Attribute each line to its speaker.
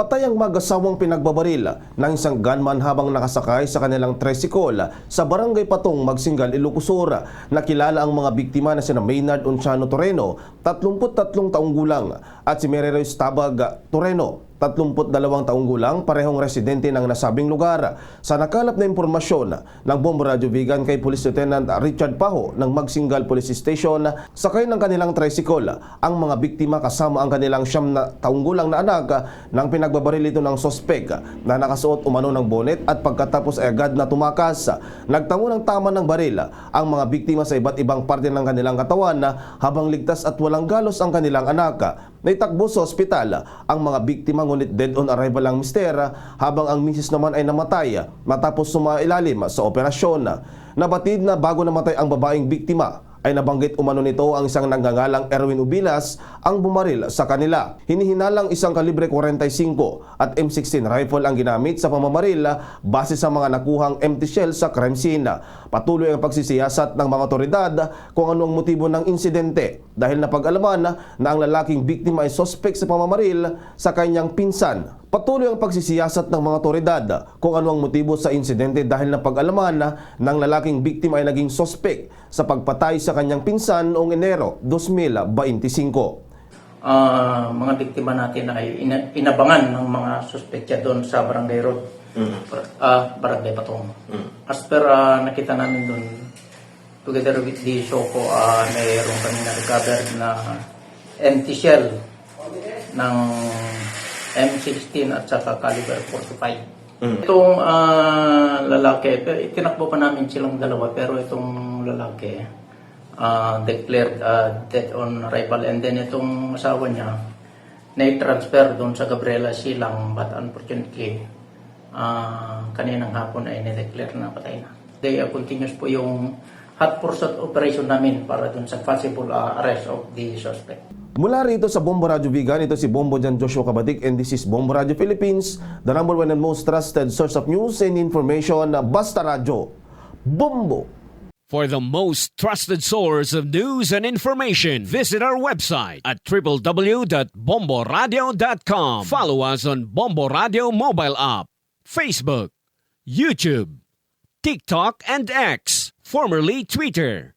Speaker 1: Patay ang mag-asawang pinagbabaril ng isang gunman habang nakasakay sa kanilang tricycle sa barangay Patong, Magsingal, Ilocosur. Nakilala ang mga biktima na sina Maynard Unciano Toreno, 33 taong gulang, at si Merero Stabag Toreno, 32 taong gulang, parehong residente ng nasabing lugar. Sa nakalap na impormasyon ng Bombo Radio Vegan kay Police Lieutenant Richard Paho ng Magsingal Police Station, sakay ng kanilang tricycle ang mga biktima kasama ang kanilang siyam na taong gulang na anak nang pinagbabaril ito ng sospek na nakasuot umano ng bonet at pagkatapos ay agad na tumakas. Nagtamo ng tama ng baril ang mga biktima sa iba't ibang parte ng kanilang katawan habang ligtas at walang galos ang kanilang anak. Naitakbo sa ospital ang mga biktima ngunit dead on arrival ang mister habang ang misis naman ay namatay matapos sumailalim sa operasyon. Nabatid na bago namatay ang babaeng biktima ay nabanggit umano nito ang isang nanggangalang Erwin Ubilas ang bumaril sa kanila. Hinihinalang isang kalibre 45 at M16 rifle ang ginamit sa pamamaril base sa mga nakuhang empty shell sa crime scene. Patuloy ang pagsisiyasat ng mga otoridad kung ano ang motibo ng insidente dahil napag-alaman na ang lalaking biktima ay sospek sa pamamaril sa kanyang pinsan Patuloy ang pagsisiyasat ng mga otoridad kung ano ang motibo sa insidente dahil napag-alaman na ng lalaking biktima ay naging sospek sa pagpatay sa kanyang pinsan noong Enero 2025.
Speaker 2: Ah, mga biktima natin ay ina- inabangan ng mga suspektya doon sa Barangay Road, ah, Barangay Patong. As per ah, nakita namin doon, together with the Shoko, uh, mayroon kami na-recover na empty shell ng M16 at saka caliber 45. Itong ah, lalaki, itinakbo pa namin silang dalawa, pero itong lalaki, ah, declared ah, dead on arrival and then itong asawa niya na-transfer doon sa Gabriela Silang but unfortunately ah, kaninang hapon ay na-declare na patay na. They are continuous po yung hot pursuit operation namin para doon sa possible ah, arrest of the suspect.
Speaker 1: Mula rito sa Bombo Radio Vegan, ito si Bombo Jan Joshua Kabatik and this is Bombo Radio Philippines, the number one and most trusted source of news and information, Basta Radio. Bombo!
Speaker 3: For the most trusted source of news and information, visit our website at www.bomboradio.com. Follow us on Bombo Radio mobile app, Facebook, YouTube, TikTok, and X, formerly Twitter.